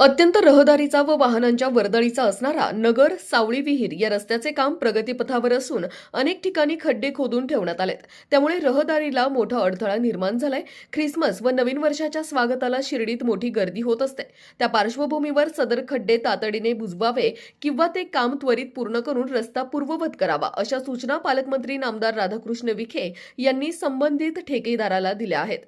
अत्यंत रहदारीचा व वाहनांच्या वर्दळीचा असणारा नगर सावळी विहीर या रस्त्याचे काम प्रगतीपथावर असून अनेक ठिकाणी खड्डे खोदून ठेवण्यात आलेत. त्यामुळे रहदारीला मोठा अडथळा निर्माण झालाय. ख्रिसमस व नवीन वर्षाच्या स्वागताला शिर्डीत मोठी गर्दी होत असते. त्या पार्श्वभूमीवर सदर खड्डे तातडीने बुजवावे किंवा ते काम त्वरित पूर्ण करून रस्ता पूर्ववत करावा अशा सूचना पालकमंत्री नामदार राधाकृष्ण विखे यांनी संबंधित ठेकेदाराला दिल्या आहेत.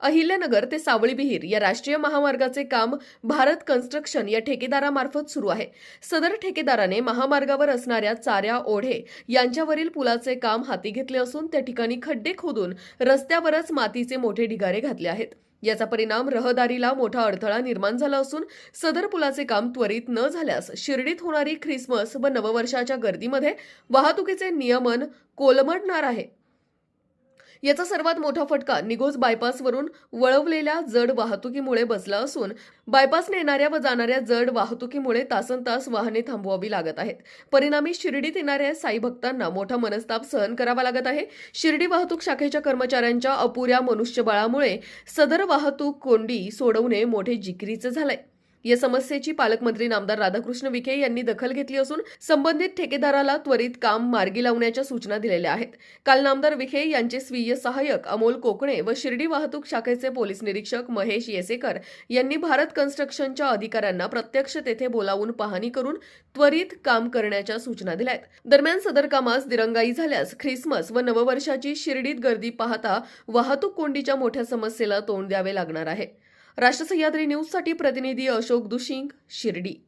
अहिल्यानगर ते सावळी विहीर या राष्ट्रीय महामार्गाचे काम भारत कन्स्ट्रक्शन या ठेकेदारामार्फत सुरू आहे. सदर ठेकेदाराने महामार्गावर असणाऱ्या चाऱ्या ओढे यांच्यावरील पुलाचे काम हाती घेतले असून त्या ठिकाणी खड्डे खोदून रस्त्यावरच मातीचे मोठे ढिगारे घातले आहेत. याचा परिणाम रहदारीला मोठा अडथळा निर्माण झाला असून सदर पुलाचे काम त्वरित न झाल्यास शिर्डीत होणारी ख्रिसमस व नववर्षाच्या गर्दीमध्ये वाहतुकीचे नियमन कोलमडणार आहे. याचा सर्वात मोठा फटका निगोज बायपासवरून वळवलेल्या जड वाहतुकीमुळे बसला असून बायपासने येणाऱ्या व जाणाऱ्या जड वाहतुकीमुळे तासन तास वाहने थांबवावी लागत आहेत. परिणामी शिर्डीत येणाऱ्या साई भक्तांना मोठा मनस्ताप सहन करावा लागत आहे. शिर्डी वाहतूक शाखेच्या कर्मचाऱ्यांच्या अपुऱ्या मनुष्यबळामुळे सदर वाहतूक कोंडी सोडवणे मोठे जिकरीचं झालंय. या समस्येची पालकमंत्री नामदार राधाकृष्ण विखे यांनी दखल घेतली असून संबंधित ठेकेदाराला त्वरित काम मार्गी लावण्याच्या सूचना दिलेल्या आहेत. काल नामदार विखे यांचे स्वीय सहाय्यक अमोल कोकणे व शिर्डी वाहतूक शाखेचे पोलीस निरीक्षक महेश येसेकर यांनी भारत कन्स्ट्रक्शनच्या अधिकाऱ्यांना प्रत्यक्ष तेथे बोलावून पाहणी करून त्वरित काम करण्याच्या सूचना दिल्या आहेत. दरम्यान सदर कामास दिरंगाई झाल्यास ख्रिसमस व नववर्षाची शिर्डीत गर्दी पाहता वाहतूक कोंडीच्या मोठ्या समस्येला तोंड द्यावे लागणार आहे. राष्ट्र सह्याद्री न्यूजसाठी प्रतिनिधी अशोक दुशिंग शिर्डी.